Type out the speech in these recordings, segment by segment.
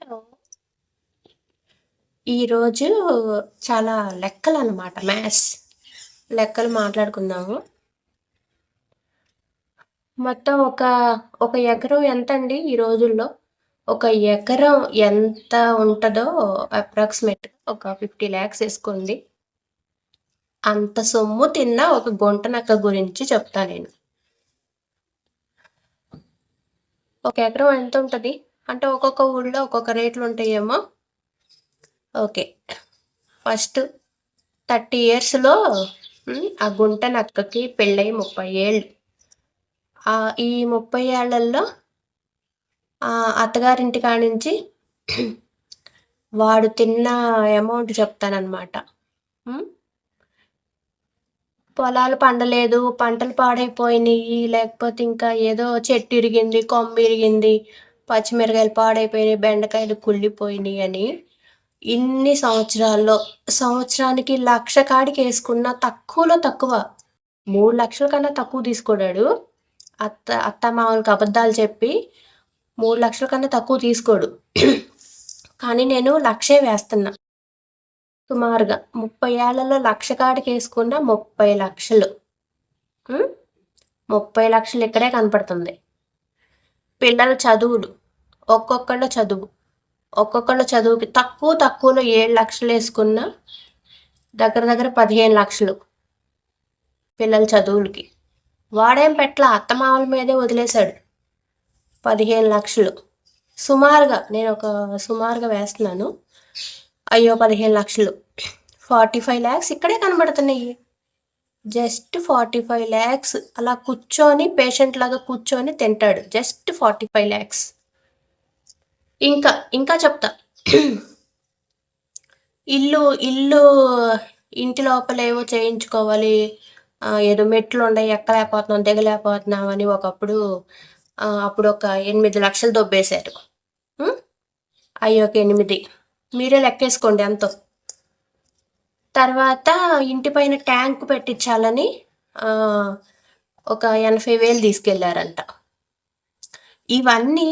Hello ఈరోజు చాలా లెక్కలు అనమాట మ్యాథ్స్ లెక్కలు మాట్లాడుకుందాము. మొత్తం ఒక ఒక ఎకరం ఎంత అండి ఈ రోజుల్లో? ఒక ఎకరం ఎంత ఉంటుందో అప్రాక్సిమేట్ ఒక ఫిఫ్టీ ల్యాక్స్ వేసుకుంది అంత సొమ్ము తిన్న ఒక గుంట నక్క గురించి చెప్తా నేను. ఒక ఎకరం ఎంత ఉంటుంది? అంటే ఒక్కొక్క ఊళ్ళో ఒక్కొక్క రేట్లు ఉంటాయేమో. ఓకే. ఫస్ట్ థర్టీ ఇయర్స్లో ఆ గుంట నక్కకి పెళ్ళై ముప్పై ఏళ్ళు. ఈ ముప్పై ఏళ్ళలో అత్తగారింటి కానించి వాడు తిన్న అమౌంట్ చెప్తానమాట పొలాలు పండలేదు పంటలు పాడైపోయినాయి లేకపోతే ఇంకా ఏదో చెట్టు ఇరిగింది కొమ్మ ఇరిగింది పచ్చిమిరకాయలు పాడైపోయినాయి బెండకాయలు కుళ్ళిపోయినాయి అని. ఇన్ని సంవత్సరాల్లో సంవత్సరానికి లక్ష కాడికి వేసుకున్న తక్కువలో తక్కువ. మూడు లక్షల కన్నా తక్కువ తీసుకోడాడు. అత్త అత్త మామూలుగా అబద్ధాలు చెప్పి మూడు లక్షల కన్నా తక్కువ తీసుకోడు. కానీ నేను లక్షే వేస్తున్నా. సుమారుగా ముప్పై ఏళ్ళలో లక్ష కాడికి వేసుకున్న ముప్పై లక్షలు. ముప్పై లక్షలు ఇక్కడే కనపడుతుంది. పిల్లల చదువులు. ఒక్కొక్కళ్ళ చదువు. ఒక్కొక్కళ్ళ చదువుకి తక్కువ తక్కువలో ఏడు లక్షలు వేసుకున్న దగ్గర దగ్గర పదిహేను లక్షలు పిల్లల చదువులకి. వాడేం పెట్ల అత్తమామల మీదే వదిలేశాడు. పదిహేను లక్షలు. సుమారుగా నేను ఒక సుమారుగా వేస్తున్నాను. అయ్యో పదిహేను లక్షలు. ఫార్టీ ఫైవ్ ల్యాక్స్ ఇక్కడే కనబడుతున్నాయి. Just forty five lakhs. అలా కూర్చొని పేషెంట్ లాగా కూర్చొని తింటాడు. Just forty five lakhs. ఇంకా ఇంకా చెప్తా. ఇల్లు ఇల్లు ఇంటి లోపల ఏవో చేయించుకోవాలి. ఏదో మెట్లు ఉన్నాయి ఎక్కలేకపోతున్నాం దిగలేకపోతున్నాం అని ఒకప్పుడు అప్పుడు ఒక ఎనిమిది లక్షలు దొబ్బేశారు. అయ్యి ఒక ఎనిమిది. మీరే లెక్కేసుకోండి ఎంతో. తర్వాత ఇంటి పైన ట్యాంక్ పెట్టించాలని ఒక ఎనభై వేలు తీసుకెళ్ళారంట. ఇవన్నీ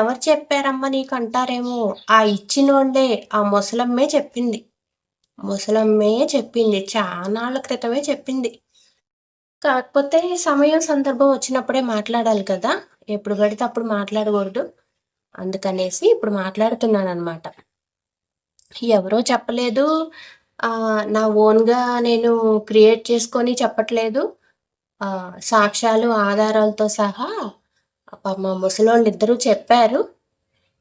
ఎవరు చెప్పారమ్మా నీకు అంటారేమో ఆ ఇచ్చినోళ్ళే ఆ ముసలమ్మే చెప్పింది. ముసలమ్మే చెప్పింది. చానాళ్ళ క్రితమే చెప్పింది. కాకపోతే సమయం సందర్భం వచ్చినప్పుడే మాట్లాడాలి కదా. ఎప్పుడు పడితే అప్పుడు మాట్లాడకూడదు. అందుకనేసి ఇప్పుడు మాట్లాడుతున్నాను అనమాట ఎవరో చెప్పలేదు. నా ఓన్గా నేను క్రియేట్ చేసుకొని చెప్పట్లేదు. సాక్ష్యాలు ఆధారాలతో సహా మా ముసలోళ్ళు ఇద్దరూ చెప్పారు.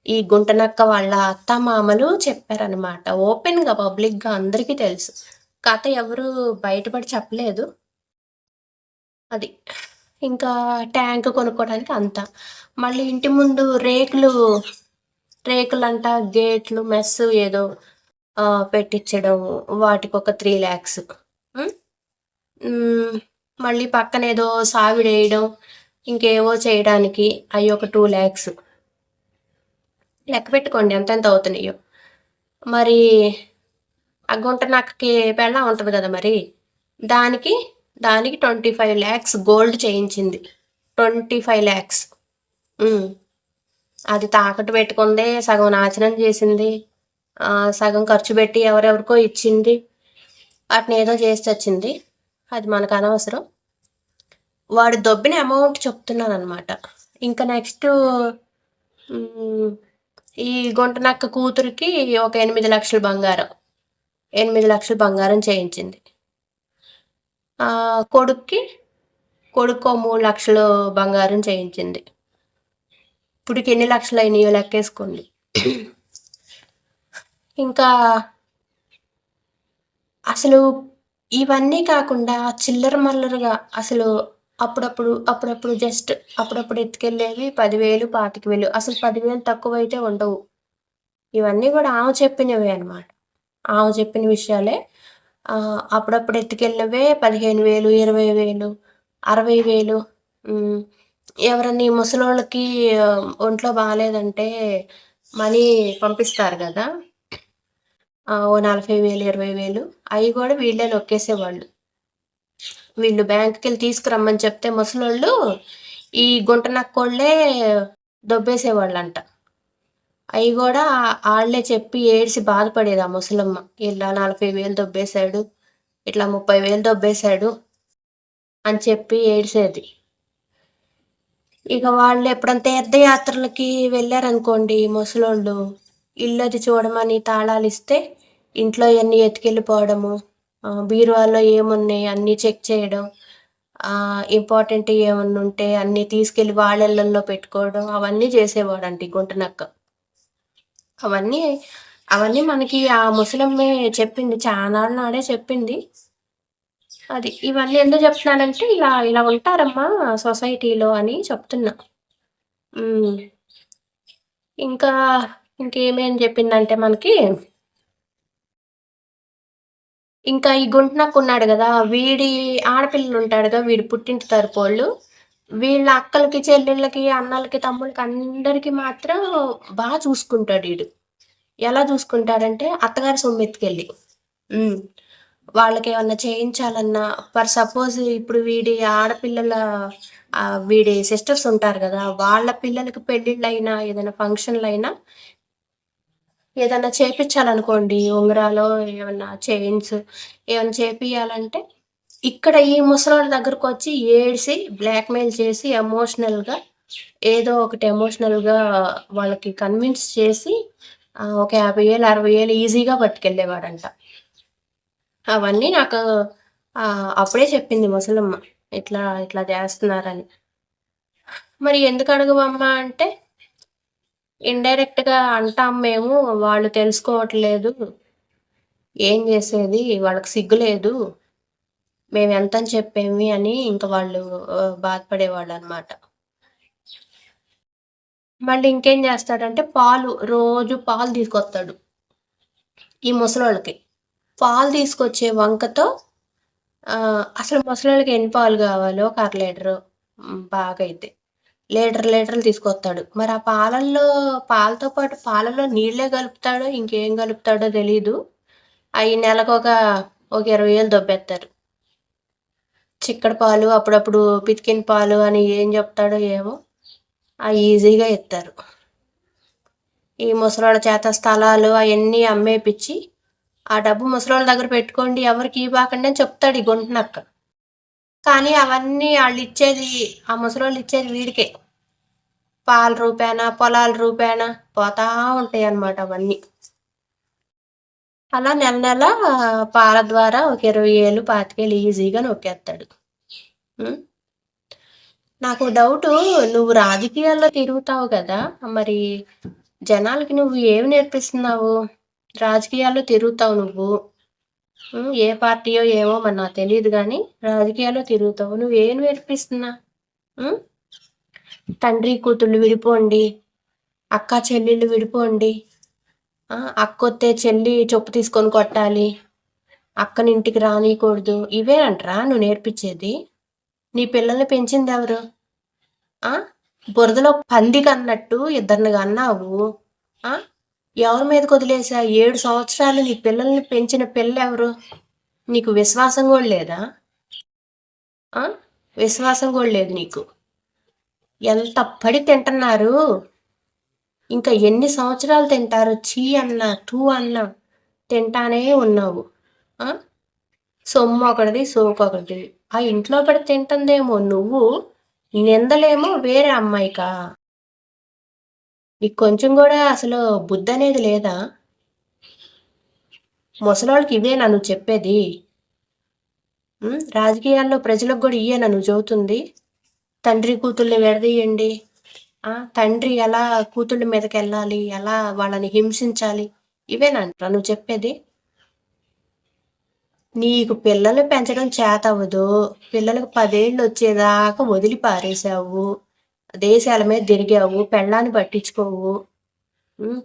ఈ గుంటనక్క వాళ్ళ అత్త మామలు చెప్పారనమాట ఓపెన్గా పబ్లిక్గా అందరికీ తెలుసు. కథ ఎవరు బయటపడి చెప్పలేదు. అది ఇంకా ట్యాంక్ కొనుక్కోవడానికి అంత. మళ్ళీ ఇంటి ముందు రేకులు రేకులంట గేట్లు మెస్ ఏదో పెట్టించడం వాటికి ఒక త్రీ ల్యాక్స్ మళ్ళీ పక్కన ఏదో సావిడేయడం ఇంకేవో చేయడానికి అవి ఒక టూ ల్యాక్స్ లెక్క పెట్టుకోండి ఎంత ఎంత అవుతున్నాయో. మరి ఆ గుంట నక్కకి పెళ్ళ ఉంటుంది కదా మరి. దానికి దానికి ట్వంటీ ఫైవ్ ల్యాక్స్ గోల్డ్ చేయించింది. ట్వంటీ ఫైవ్ ల్యాక్స్ అది తాకట్టు పెట్టుకుంది సగం నాశనం చేసింది. సగం ఖర్చు పెట్టి ఎవరెవరికో ఇచ్చింది. వాటిని ఏదో చేసి వచ్చింది. అది మనకు అనవసరం. వాడు దొబ్బిన అమౌంట్ చెప్తున్నాను అనమాట ఇంకా నెక్స్ట్ ఈ గుంటనక్క కూతురికి ఒక ఎనిమిది లక్షల బంగారం. ఎనిమిది లక్షల బంగారం చేయించింది. కొడుక్కి కొడుకు మూడు లక్షలు బంగారం చేయించింది. ఇప్పుడుకి ఎన్ని లక్షలు అయినాయో లెక్కేసుకోండి. ఇంకా అసలు ఇవన్నీ కాకుండా చిల్లర మల్లరగా అసలు అప్పుడప్పుడు అప్పుడప్పుడు జస్ట్ అప్పుడప్పుడు ఎత్తుకెళ్ళేవి పదివేలు పాతిక వేలు. అసలు పదివేలు తక్కువ అయితే ఉండవు. ఇవన్నీ కూడా ఆమె చెప్పినవే అనమాట ఆమె చెప్పిన విషయాలే. అప్పుడప్పుడు ఎత్తుకెళ్ళినవే పదిహేను వేలు ఇరవై వేలు అరవై వేలు. ఎవరన్నా ముసలోళ్ళకి ఒంట్లో బాగాలేదంటే మనీ పంపిస్తారు కదా. ఓ నలభై వేలు ఇరవై వేలు. అవి కూడా వీళ్ళే నొక్కేసేవాళ్ళు. వీళ్ళు బ్యాంకుకి వెళ్ళి తీసుకురమ్మని చెప్తే ముసలోళ్ళు ఈ గుంట నక్కోళ్ళే దొబ్బేసేవాళ్ళంట. అవి కూడా వాళ్ళే చెప్పి ఏడ్చి బాధపడేది ఆ ముసలమ్మ. ఇలా నలభై వేలు దొబ్బేశాడు ఇట్లా ముప్పై వేలు దొబ్బేశాడు అని చెప్పి ఏడ్చేది. ఇక వాళ్ళు ఎప్పుడంతా తీర్థయాత్రలకి వెళ్ళారనుకోండి ముసలోళ్ళు ఇల్లు అది చూడమని తాళాలు ఇస్తే ఇంట్లో ఇవన్నీ ఎత్తుకెళ్ళిపోవడము బీరువాలో ఏమున్నాయి అన్నీ చెక్ చేయడం ఇంపార్టెంట్ ఏమన్నా ఉంటే అన్నీ తీసుకెళ్ళి వాళ్ళల్లో పెట్టుకోవడం అవన్నీ చేసేవాడండి గుంటనక్క. అవన్నీ అవన్నీ మనకి ఆ ముసలమ్మే చెప్పింది చాలా నాడే చెప్పింది. అది ఇవన్నీ ఎందుకు చెప్తున్నానంటే ఇలా ఇలా ఉంటారమ్మా సొసైటీలో అని చెప్తున్నా. ఇంకా ఇంకేమేం చెప్పిందంటే మనకి ఇంకా ఈ గుంటనక్క ఉన్నాడు కదా వీడి ఆడపిల్లలు ఉంటాడు కదా వీడి పుట్టింటి తరపోళ్ళు వీళ్ళ. అక్కలకి చెల్లెళ్ళకి అన్నలకి తమ్ముళ్ళకి అందరికి మాత్రం బాగా చూసుకుంటాడు వీడు. ఎలా చూసుకుంటాడంటే అత్తగారి సొమ్మెత్తుకెళ్ళి. వాళ్ళకి ఏమన్నా చేయించాలన్నా ఫర్ సపోజ్ ఇప్పుడు వీడి ఆడపిల్లల వీడి సిస్టర్స్ ఉంటారు కదా వాళ్ళ పిల్లలకి పెళ్ళిళ్ళు అయినా ఏదైనా ఫంక్షన్లు ఏదన్నా ఏదైనా చేపించాలనుకోండి ఉంగరాలు ఏమన్నా చైన్స్ ఏమైనా చేపియాలంటే ఇక్కడ ఈ ముసలాళ్ళ దగ్గరకు వచ్చి ఏడ్చి బ్లాక్మెయిల్ చేసి ఎమోషనల్గా ఏదో ఒకటి ఎమోషనల్గా వాళ్ళకి కన్విన్స్ చేసి ఒక యాభై వేలు అరవై వేలు ఈజీగా పట్టుకెళ్ళేవాడంట. అవన్నీ నాకు అప్పుడే చెప్పింది ముసలమ్మ. ఇట్లా ఇట్లా చేస్తున్నారని. మరి ఎందుకు అడగవమ్మా అంటే ఇండైరెక్ట్గా అంటాం మేము వాళ్ళు తెలుసుకోవట్లేదు. ఏం చేసేది? వాళ్ళకి సిగ్గు లేదు. మేము ఎంత అని చెప్పేమి అని ఇంకా వాళ్ళు బాధపడేవాళ్ళు అనమాట మళ్ళీ ఇంకేం చేస్తాడంటే పాలు రోజు పాలు తీసుకొస్తాడు. ఈ ముసలోళ్ళకి. పాలు తీసుకొచ్చే వంకతో అసలు ముసలోళ్ళకి ఎన్ని పాలు కావాలో ఒక అర లీటరు బాగా అయితే లీటర్ లీటర్లు తీసుకొస్తాడు. మరి ఆ పాలల్లో పాలతో పాటు పాలలో నీళ్ళే కలుపుతాడో ఇంకేం కలుపుతాడో తెలీదు. అవి నెలకు ఒక ఒక ఇరవై వేలు దొబ్బేస్తారు. చిక్కడ పాలు అప్పుడప్పుడు పితికిన పాలు అని ఏం చెప్తాడో ఏమో అవి ఈజీగా ఇస్తారు. ఈ ముసలోళ్ళ చేత స్థలాలు అవన్నీ అమ్మేపిచ్చి ఆ డబ్బు ముసలోళ్ళ దగ్గర పెట్టుకోండి ఎవరికి ఇవ్వకండి అని చెప్తాడు ఈ గుంటనక్క. కానీ అవన్నీ వాళ్ళు ఇచ్చేది ఆ ముసలోళ్ళు ఇచ్చేది వీడికే. పాల రూపాయన పొలాల రూపాయన పోతా ఉంటాయి అన్నమాట అవన్నీ. అలా నెల నెల పాల ద్వారా ఒక ఇరవై ఏళ్ళు పాతికేళ్ళు ఈజీగా నొక్కేస్తాడు. నాకు డౌట్ నువ్వు రాజకీయాల్లో తిరుగుతావు కదా మరి జనాలకి నువ్వు ఏమి నేర్పిస్తున్నావు? రాజకీయాల్లో తిరుగుతావు నువ్వు. ఏ పార్టీయో ఏమో మరి నాకు తెలియదు కానీ రాజకీయాల్లో తిరుగుతావు. నువ్వు ఏం నేర్పిస్తున్నా? తండ్రి కూతుళ్ళు విడిపోండి అక్క చెల్లెళ్ళు విడిపోండి. అక్కొత్తే చెల్లి చొప్పు తీసుకొని కొట్టాలి. అక్కని ఇంటికి రానియకూడదు. ఇవే అంటరా? నువ్వు నేర్పించేది. నీ పిల్లల్ని పెంచింది ఎవరు? బురదలో పందికి అన్నట్టు ఇద్దరిని అన్నావు ఎవరి మీద వదిలేసా ఏడు సంవత్సరాలు నీ పిల్లల్ని పెంచిన పిల్ల ఎవరు? నీకు విశ్వాసం కూడా లేదా? విశ్వాసం కూడా లేదు నీకు. ఎంత పడి తింటున్నారు? ఇంకా ఎన్ని సంవత్సరాలు తింటారు? చీ అన్న టూ అన్నా తింటానే ఉన్నావు. సొమ్ము ఒకటిది సోకు ఒకటిది ఆ ఇంట్లో పడి తింటుందేమో నువ్వు? నిందలేమో వేరే అమ్మాయికా. నీకు కొంచెం కూడా అసలు బుద్ధి అనేది లేదా? ముసలోళ్ళకి ఇవేనా నువ్వు చెప్పేది. రాజకీయాల్లో ప్రజలకు కూడా ఇయ్యేనా నువ్వు చెబుతుంది తండ్రి కూతుర్ని విడదీయండి. ఆ తండ్రి ఎలా కూతుళ్ళ మీదకి వెళ్ళాలి ఎలా వాళ్ళని హింసించాలి? ఇవేనంట నువ్వు చెప్పేది? నీకు పిల్లల్ని పెంచడం చేత అవ్వదు పిల్లలకు పదేళ్ళు వచ్చేదాకా వదిలి పారేసావు దేశాల మీద తిరిగావు. పెళ్ళాన్ని పట్టించుకోవు.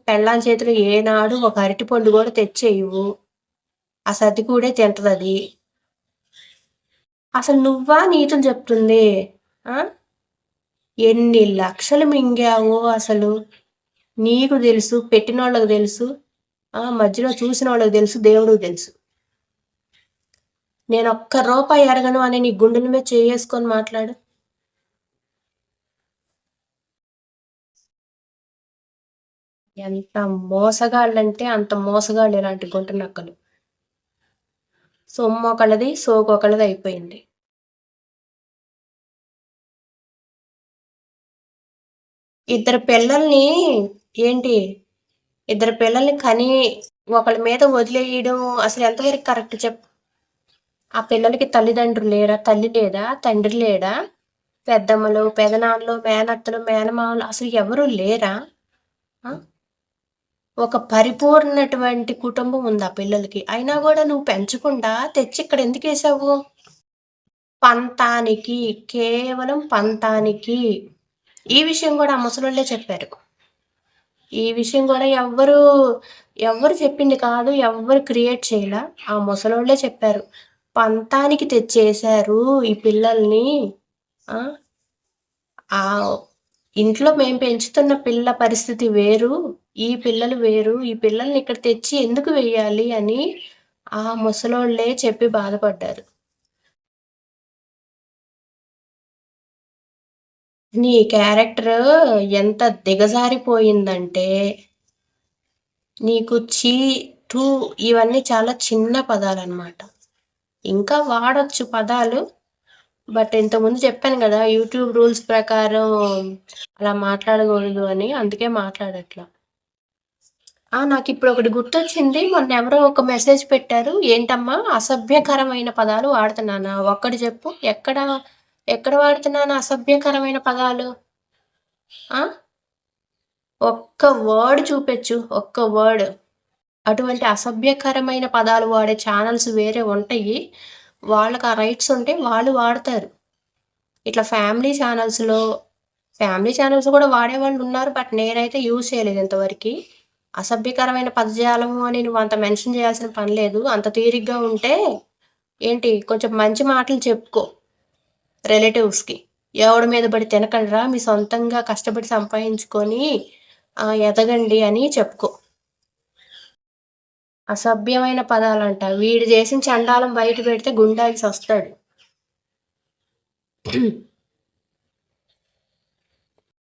పెళ్ళాని చేతిలో ఏనాడు ఒక అరటిపండు కూడా తెచ్చేయవు. ఆ సర్ది కూడా తింటది అసలు నువ్వా నీతులు చెప్తుంది? ఎన్ని లక్షలు మింగావో అసలు. నీకు తెలుసు పెట్టిన వాళ్ళకి తెలుసు ఆ మధ్యలో చూసిన వాళ్ళకి తెలుసు దేవుడికి తెలుసు. నేను ఒక్క రూపాయి అడగను అని నీ గుండెల మీద చేసుకొని మాట్లాడు. ఎంత మోసగాళ్ళంటే అంత మోసగాళ్ళు ఇలాంటి గుంట నక్కలు సొమ్ము ఒకళ్ళది సోకు ఒకళ్ళది అయిపోయింది. ఇద్దరు పిల్లల్ని ఏంటి? ఇద్దరు పిల్లల్ని కని ఒకళ్ళ మీద వదిలేయడం అసలు ఎంతవరకు కరెక్ట్ చెప్పు? ఆ పిల్లలకి తల్లిదండ్రులు లేరా? తల్లి లేదా? తండ్రి లేడా? పెద్దమ్మలు పెదనాన్నలు మేనత్తలు మేనమామలు అసలు ఎవరు లేరా? ఒక పరిపూర్ణటువంటి కుటుంబం ఉంది ఆ పిల్లలకి. అయినా కూడా నువ్వు పెంచకుండా తెచ్చి ఇక్కడ ఎందుకు వేసావు? పంతానికి కేవలం పంతానికి. ఈ విషయం కూడా ఆ ముసలోళ్ళే చెప్పారు. ఈ విషయం కూడా ఎవ్వరు ఎవ్వరు చెప్పింది కాదు ఎవ్వరు క్రియేట్ చేయలే. ఆ ముసలోళ్ళే చెప్పారు. పంతానికి తెచ్చేశారు ఈ పిల్లల్ని. ఆ? ఇంట్లో మేము పెంచుతున్న పిల్ల పరిస్థితి వేరు ఈ పిల్లలు వేరు ఈ పిల్లల్ని ఇక్కడ తెచ్చి ఎందుకు వెయ్యాలి అని ఆ ముసలోళ్ళే చెప్పి బాధపడ్డారు. నీ క్యారెక్టర్ ఎంత దిగజారిపోయిందంటే నీకు చీ టూ ఇవన్నీ చాలా చిన్న పదాలు అనమాట ఇంకా వాడచ్చు పదాలు బట్ ఇంతకుముందు చెప్పాను కదా యూట్యూబ్ రూల్స్ ప్రకారం అలా మాట్లాడకూడదు అని అందుకే మాట్లాడట్లా. నాకు ఇప్పుడు ఒకటి గుర్తొచ్చింది మొన్న ఎవరో ఒక మెసేజ్ పెట్టారు ఏంటమ్మా అసభ్యకరమైన పదాలు వాడుతున్నానా? ఒక్కటి చెప్పు ఎక్కడ ఎక్కడ వాడుతున్నాను అసభ్యకరమైన పదాలు? ఒక్క వర్డ్ చూపెచ్చు ఒక్క వర్డ్. అటువంటి అసభ్యకరమైన పదాలు వాడే ఛానల్స్ వేరే ఉంటాయి. వాళ్ళకి ఆ రైట్స్ ఉంటే వాళ్ళు వాడతారు. ఇట్లా ఫ్యామిలీ ఛానల్స్లో ఫ్యామిలీ ఛానల్స్ కూడా వాడేవాళ్ళు ఉన్నారు బట్ నేనైతే యూజ్ చేయలేదు ఇంతవరకు. అసభ్యకరమైన పదజాలము అని నువ్వు అంత మెన్షన్ చేయాల్సిన పని లేదు. అంత తీరిగ్గా ఉంటే ఏంటి? కొంచెం మంచి మాటలు చెప్పుకో. రిలేటివ్స్కి. ఎవడి మీద పడి తినకండిరా మీ సొంతంగా కష్టపడి సంపాదించుకొని ఎదగండి అని చెప్పుకో. అసభ్యమైన పదాలంట. వీడు చేసిన చండాలం బయట పెడితే గుండాకి వస్తాడు.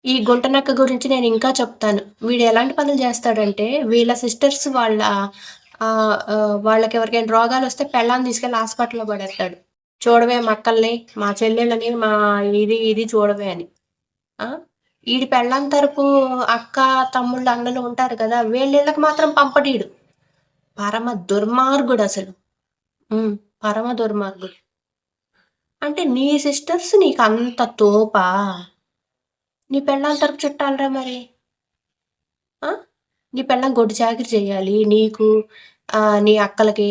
ఈ గుంటనక్క గురించి నేను ఇంకా చెప్తాను. వీడు ఎలాంటి పనులు చేస్తాడంటే వీళ్ళ సిస్టర్స్ వాళ్ళ వాళ్ళకి ఎవరికైనా రోగాలు వస్తే పెళ్ళాన్ని తీసుకెళ్ళి హాస్పిటల్లో పడేస్తాడు. చూడవే మక్కల్ని మా చెల్లెళ్ళని మా ఇది ఇది చూడవే అని. ఈడి పెళ్ళం తరపు అక్క తమ్ముళ్ళు అన్నలు ఉంటారు కదా వీళ్ళకి మాత్రం పంపడీడు. పరమ దుర్మార్గుడు అసలు. పరమ దుర్మార్గుడు. అంటే నీ సిస్టర్స్ నీకు అంత తోపా? నీ పెళ్ళం తరపు చుట్టాలరా మరి? నీ పెళ్ళం గొడ్డు చాకరి చేయాలి నీకు నీ అక్కలకి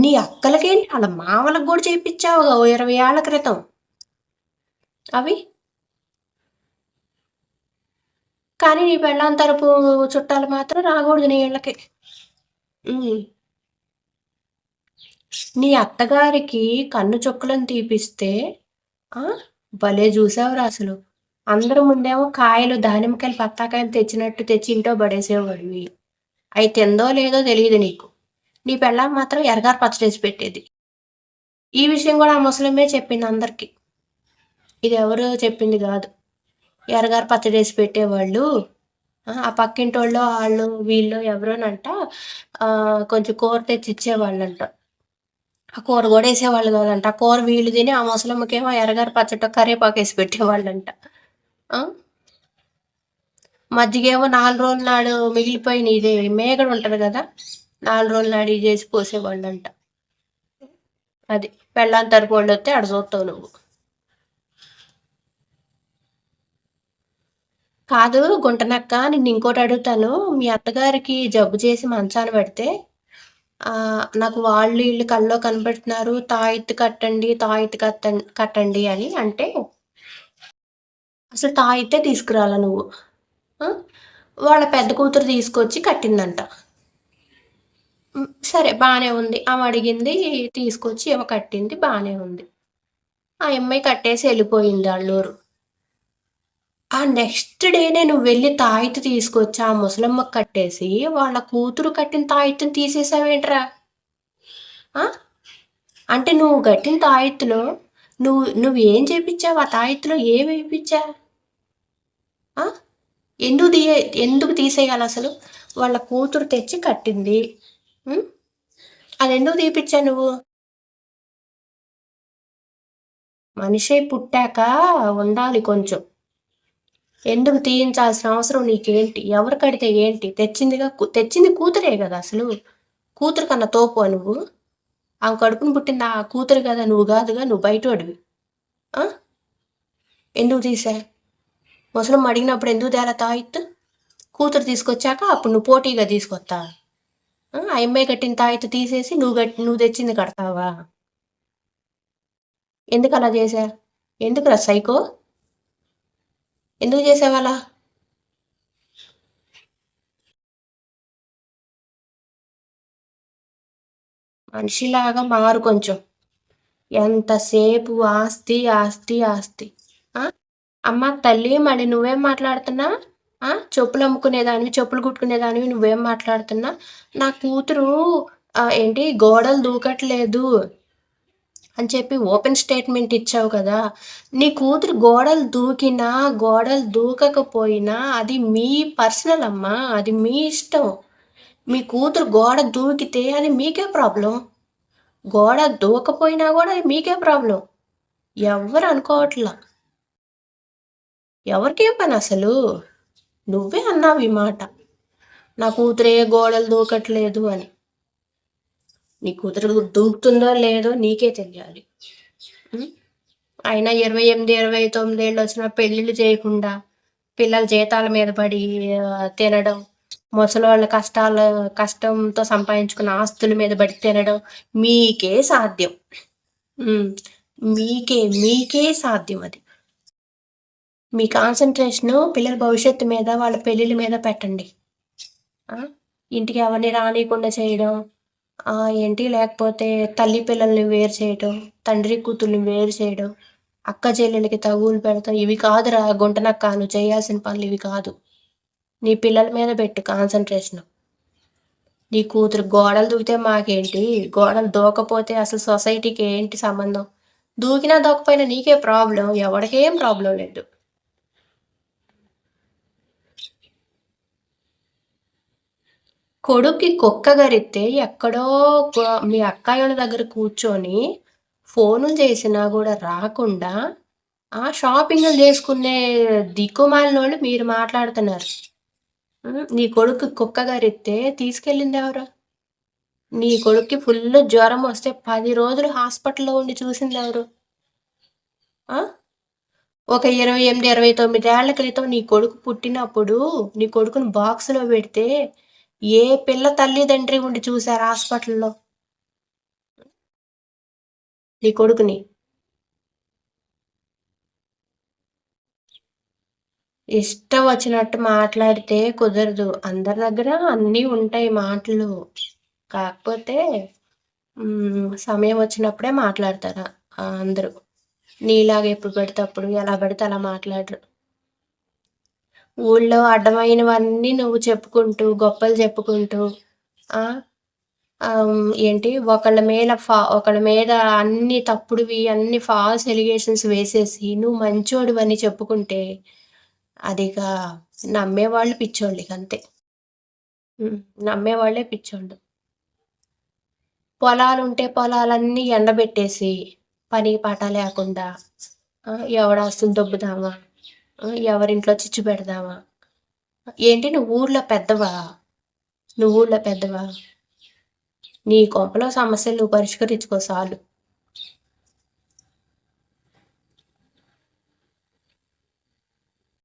నీ అక్కలకేంటి? వాళ్ళ మామలకు కూడా చేయించావు ఇరవై ఏళ్ళ క్రితం. అవి? కానీ నీ పెళ్ళాం తరపు చుట్టాలు మాత్రం రాకూడదు నీ ఇళ్ళకి. నీ అత్తగారికి కన్ను చొక్కులను తీపిస్తే భలే చూసావురా అసలు. అందరూ ముందేమో కాయలు దానిమ్మకాయలు పత్తాకాయలు తెచ్చినట్టు తెచ్చి ఇంట్లో పడేసేవాడివి. అవి తిందో లేదో తెలియదు నీకు. నీ పెళ్ళాం మాత్రం ఎరగారు పచ్చడేసి పెట్టేది. ఈ విషయం కూడా ఆ ముసలిమే చెప్పింది అందరికీ. ఇది ఎవరు చెప్పింది కాదు. ఎరగారు పచ్చడేసి పెట్టేవాళ్ళు ఆ పక్కింటి వాళ్ళు వాళ్ళు వీళ్ళు ఎవరోనంట కొంచెం కూర తెచ్చి ఇచ్చేవాళ్ళంట. ఆ కూర కూడా వేసేవాళ్ళు కాదంట. ఆ కూర వీళ్ళు తిని ఆ ముసలమ్మకేమో ఎరగారు పచ్చట కరేపాకు వేసి పెట్టేవాళ్ళంట. మజ్జిగేమో నాలుగు రోజుల నాడు మిగిలిపోయిన ఇది మేగడు ఉంటుంది కదా? నాలుగు రోజులు అడిగి చేసి పోసేవాళ్ళంట. అది పెళ్ళాం తరపు వాళ్ళు వస్తే అడ చూస్తావు నువ్వు. కాదు గుంటనక్క నేను ఇంకోటి అడుగుతాను. మీ అత్తగారికి జబ్బు చేసి మంచాన పెడితే నాకు వాళ్ళు వీళ్ళు కల్లో కనబడుతున్నారు. తాయిత్తు కట్టండి తాయిత్తు కట్టండి కట్టండి అని అంటే అసలు తాయితే తీసుకురాల నువ్వు? వాళ్ళ పెద్ద కూతురు తీసుకొచ్చి కట్టిందంట. సరే బాగానే ఉంది. ఆమె అడిగింది తీసుకొచ్చి ఏమో కట్టింది బాగానే ఉంది. ఆ అమ్మాయి కట్టేసి వెళ్ళిపోయింది అల్లూరు. ఆ నెక్స్ట్ డే నేను వెళ్ళి తాయితు తీసుకొచ్చి ఆ ముసలమ్మ కట్టేసి వాళ్ళ కూతురు కట్టిన తాయిత్తుని తీసేసావేంట్రా? అంటే నువ్వు కట్టిన తాయిత్తులో నువ్వు నువ్వు ఏం చేపించావు? ఆ తాయిత్తులో ఏం వేయించా? ఎందుకు తీయ ఎందుకు తీసేయాలి అసలు? వాళ్ళ కూతురు తెచ్చి కట్టింది. అదెందుకు అది ఎందుకు తీపిచ్చా నువ్వు. మనిషి పుట్టాక ఉండాలి కొంచెం. ఎందుకు తీయించాల్సిన అవసరం నీకేంటి? ఎవరు కడితే ఏంటి? తెచ్చిందిగా కూ- తెచ్చింది కూతురే కదా అసలు. కూతురు కన్నా తోపు నువ్వు? ఆమె కడుపును పుట్టింది? ఆ కూతురు కదా నువ్వు కాదుగా నువ్వు బయట అడివి ఎందుకు తీసా? ముసలమ్మ అడిగినప్పుడు ఎందుకు తేలా తాయిత్తు? కూతురు తీసుకొచ్చాక అప్పుడు నువ్వు పోటీగా తీసుకొస్తా ఆ అమ్మాయి కట్టిన తాయిత్తు తీసేసి నువ్వు కట్టి నువ్వు తెచ్చింది కడతావా? ఎందుకు అలా చేశా? ఎందుకురా సైకో? ఎందుకు చేసావాలా మనిషిలాగా మారు కొంచెం. ఎంతసేపు ఆస్తి ఆస్తి ఆస్తి. ఆ? అమ్మ తల్లి మళ్ళీ నువ్వేం మాట్లాడుతున్నా చెప్పులు అమ్ముకునేదానివి చెప్పులు కుట్టుకునేదానివి నువ్వేం మాట్లాడుతున్నా? నా కూతురు ఏంటి గోడలు దూకట్లేదు అని చెప్పి ఓపెన్ స్టేట్మెంట్ ఇచ్చావు కదా. నీ కూతురు గోడలు దూకినా గోడలు దూకకపోయినా అది మీ పర్సనల్ అమ్మా అది మీ ఇష్టం. మీ కూతురు గోడ దూకితే అది మీకే ప్రాబ్లం. గోడ దూకపోయినా కూడా అది మీకే ప్రాబ్లం. ఎవరు అనుకోవట్లా? ఎవరికేం పని అసలు? నువ్వే అన్నావు ఈ మాట. నా కూతురే గోడలు దూకట్లేదు అని. నీ కూతురు దూకుతుందో లేదో నీకే తెలియాలి. అయినా ఇరవై ఎనిమిది ఇరవై తొమ్మిది ఏళ్ళు వచ్చిన పెళ్ళిళ్ళు చేయకుండా పిల్లల జీతాల మీద పడి తినడం ముసలివాళ్ళ కష్టాల కష్టంతో సంపాదించుకున్న ఆస్తుల మీద పడి తినడం మీకే సాధ్యం. మీకే మీకే సాధ్యం అది. మీ కాన్సన్ట్రేషన్ పిల్లల భవిష్యత్తు మీద వాళ్ళ పెళ్ళిళ్ళ మీద పెట్టండి. ఇంటికి ఎవరిని రానియకుండా చేయడం ఏంటి? లేకపోతే తల్లి పిల్లల్ని వేరు చేయడం తండ్రి కూతుర్ని వేరు చేయడం అక్క చెల్లెలకి తగులు పెడతాం. ఇవి కాదురా గుంటనక్క నువ్వు చేయాల్సిన పనులు ఇవి కాదు. నీ పిల్లల మీద పెట్టు కాన్సన్ట్రేషన్ నీ కూతురు గోడలు దూకితే మాకేంటి? గోడలు దూకపోతే అసలు సొసైటీకి ఏంటి సంబంధం? దూకినా దూకపోయినా నీకే ప్రాబ్లం ఎవరికేం ప్రాబ్లం లేదు. కొడుక్కి కుక్క గరిస్తే ఎక్కడో మీ అక్కాయోళ్ళ దగ్గర కూర్చొని ఫోనులు చేసినా కూడా రాకుండా ఆ షాపింగ్లు చేసుకునే దిక్కుమాలిన వాళ్ళు మీరు మాట్లాడుతున్నారు. నీ కొడుకు కుక్క గరిస్తే తీసుకెళ్ళింది ఎవరు? నీ కొడుక్కి ఫుల్ జ్వరం వస్తే పది రోజులు హాస్పిటల్లో ఉండి చూసింది ఎవరు? ఒక ఇరవై ఎనిమిది ఇరవై తొమ్మిది ఏళ్ళ క్రితం నీ కొడుకు పుట్టినప్పుడు నీ కొడుకుని బాక్స్లో పెడితే ఏ పిల్ల తల్లిదండ్రి ఉండి చూశారు హాస్పిటల్లో? నీ కొడుకుని. ఇష్టం వచ్చినట్టు మాట్లాడితే కుదరదు. అందరి దగ్గర అన్నీ ఉంటాయి మాటలు. కాకపోతే సమయం వచ్చినప్పుడే మాట్లాడతారు అందరూ. నీలాగా ఎప్పుడు పెడితే అప్పుడు ఎలా పెడితే అలా మాట్లాడరు. ఊళ్ళో అడ్డమైనవన్నీ నువ్వు చెప్పుకుంటూ గొప్పలు చెప్పుకుంటూ ఏంటి? ఒకళ్ళ మీద ఫా ఒకళ్ళ మీద అన్ని తప్పుడువి అన్ని ఫాల్స్ ఎలిగేషన్స్ వేసేసి నువ్వు మంచోడివని చెప్పుకుంటే అదిగా నమ్మేవాళ్ళు పిచ్చోళ్ళు ఇక అంతే. నమ్మేవాళ్ళే పిచ్చోళ్ళు. పొలాలు ఉంటే పొలాలన్నీ ఎండబెట్టేసి పని పాట లేకుండా ఆ, ఎవడ దొబ్బుదామా? ఎవరింట్లో చిచ్చు పెడదామా? ఏంటి నువ్వు ఊర్లో పెద్దవా? నువ్వు ఊర్లో పెద్దవా? నీ కొంపలో సమస్యలు నువ్వు పరిష్కరించుకో చాలు.